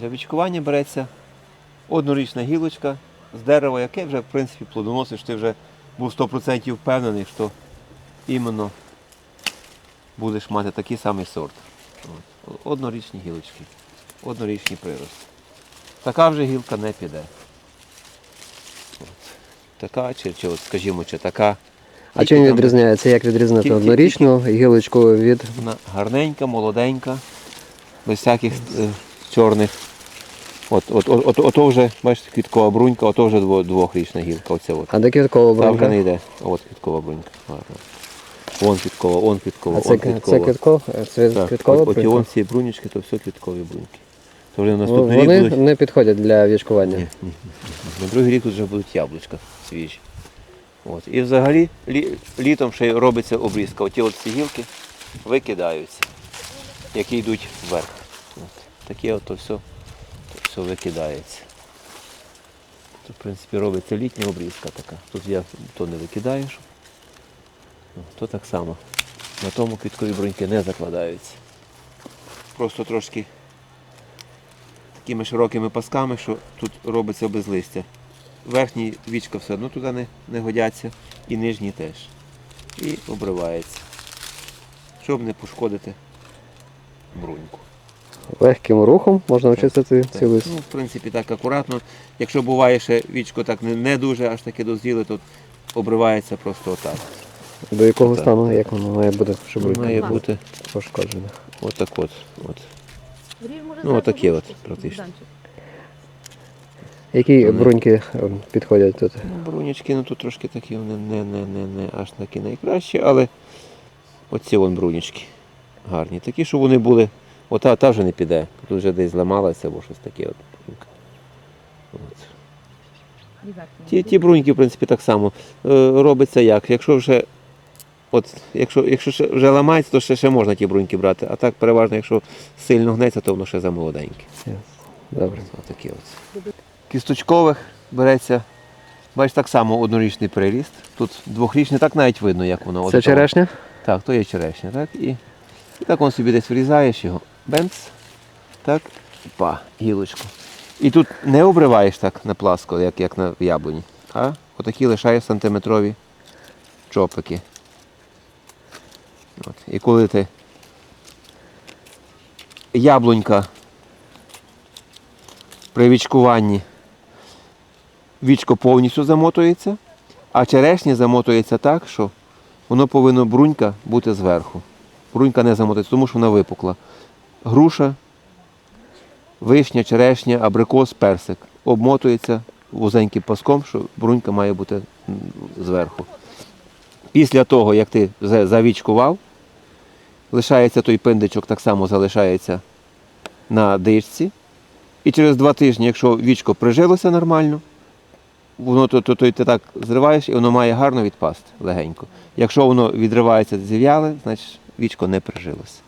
Для вічкування береться однорічна гілочка з дерева, яке вже в принципі плодоносиш, ти вже був 100% впевнений, що іменно будеш мати такий самий сорт. Однорічні гілочки, однорічні прирости. Така вже гілка не піде. От. Така, чи, чи от, скажімо, чи така. А чим там відрізняється? Як відрізнити однорічну гілочку від Вона гарненька, молоденька, без всяких е, чорних. От, от, от, от, ото вже, бачите, квіткова брунька, ото вже двохрічна гілка. Оце от. а до квіткова Та вже не йде. От квіткова брунька. Гарно. Вон квіткова, вон квіткова, А це, вон це квіткова. квіткова? Це Так, квіткова от, от і брунька? ці брунічки, то все квіткові бруньки. То вже на Ну, наступний Вони рік будуть. не підходять для вічкування. Ні, ні, ні. На другий рік тут вже будуть яблучка свіжі. От. І взагалі лі, літом ще робиться обрізка. Оті от ці гілки викидаються, які йдуть вверх. Таке от то все, то все викидається. Тут, в принципі, робиться літня обрізка така. Тут я то не викидаю. Ну, То так само. На тому квіткові бруньки не закладаються. Просто трошки такими широкими пасками, що тут робиться без листя. Верхній вічка все одно туди не, не годяться, і нижній теж. І обривається. Щоб не пошкодити бруньку. Легким рухом можна очистити лист. Ну, в принципі, так акуратно. Якщо буває ще вічко так не, не дуже аж таке дозріле, то обривається просто отак. До якого так, стану, так. як воно має бути, щоб Має бути пошкоджене. отак от. от. Ну, Ну, отакі от, практично. Які Вони- бруньки е, підходять тут? Ну, брунячки, ну тут трошки такі вони не, не, не, не аж такі найкращі, але оці вон брунячки гарні. Такі, щоб вони були. Ота та вже не піде. Тут вже десь зламалася або щось таке. От. От. Ті, ті бруньки, в принципі, так само. Е, робиться як? Якщо вже от, якщо, якщо вже ламається, то ще, ще можна ті бруньки брати. А так переважно, якщо сильно гнеться, то воно ще замолоденьке. Добре. Отакі от. Кісточкових береться, бачиш, так само однорічний приріст. Тут двохрічний, так навіть видно, як воно. Це черешня? Так, то є черешня, так? І, і так он собі десь врізаєш його. Бенц. Так, па, гілочку. І тут не обриваєш так на пласко, як, як на яблуні, а отакі лишаєш сантиметрові чопики. От. І коли ти яблунька при вічкуванні вічко повністю замотується, а черешня замотується так, що воно повинно брунька бути зверху. Брунька не замотується, тому що вона випукла. Груша, вишня, черешня, абрикос, персик обмотується вузеньким паском, що брунька має бути зверху. Після того, як ти завічкував, лишається той пиндичок, так само залишається на дишці. І через два тижні, якщо вічко прижилося нормально, воно то, то, то ти так зриваєш і воно має гарно відпасти легенько. Якщо воно відривається зів'яле, значить вічко не прижилося.